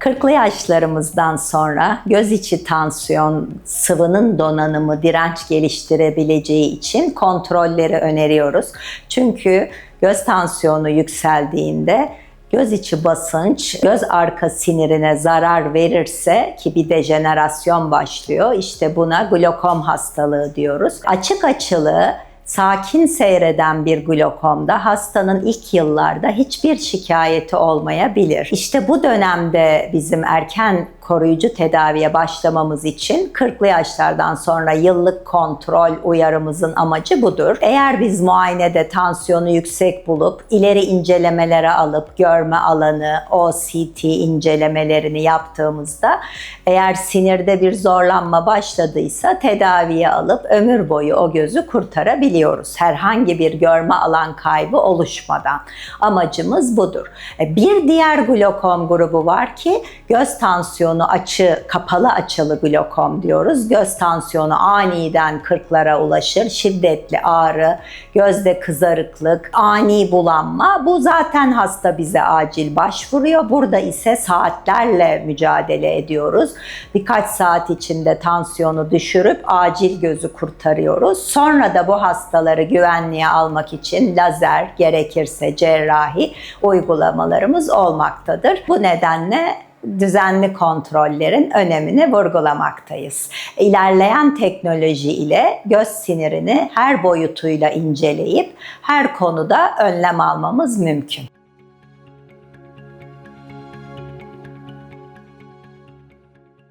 40'lı yaşlarımızdan sonra göz içi tansiyon sıvının donanımı direnç geliştirebileceği için kontrolleri öneriyoruz. Çünkü göz tansiyonu yükseldiğinde göz içi basınç göz arka sinirine zarar verirse ki bir dejenerasyon başlıyor. İşte buna glokom hastalığı diyoruz. Açık açılı sakin seyreden bir glokomda hastanın ilk yıllarda hiçbir şikayeti olmayabilir. İşte bu dönemde bizim erken koruyucu tedaviye başlamamız için 40'lı yaşlardan sonra yıllık kontrol uyarımızın amacı budur. Eğer biz muayenede tansiyonu yüksek bulup ileri incelemelere alıp görme alanı, OCT incelemelerini yaptığımızda eğer sinirde bir zorlanma başladıysa tedaviye alıp ömür boyu o gözü kurtarabiliyoruz. Herhangi bir görme alan kaybı oluşmadan. Amacımız budur. E, Bir diğer glokom grubu var ki göz tansiyonu açı, kapalı açılı glokom diyoruz. Göz tansiyonu aniden 40'lara ulaşır. Şiddetli ağrı, gözde kızarıklık, ani bulanma. Bu zaten hasta bize acil başvuruyor. Burada ise saatlerle mücadele ediyoruz. Birkaç saat içinde tansiyonu düşürüp acil gözü kurtarıyoruz. Sonra da bu hastaları güvenliğe almak için lazer, gerekirse cerrahi uygulamalarımız olmaktadır. Bu nedenle düzenli kontrollerin önemini vurgulamaktayız. İlerleyen teknoloji ile göz sinirini her boyutuyla inceleyip her konuda önlem almamız mümkün.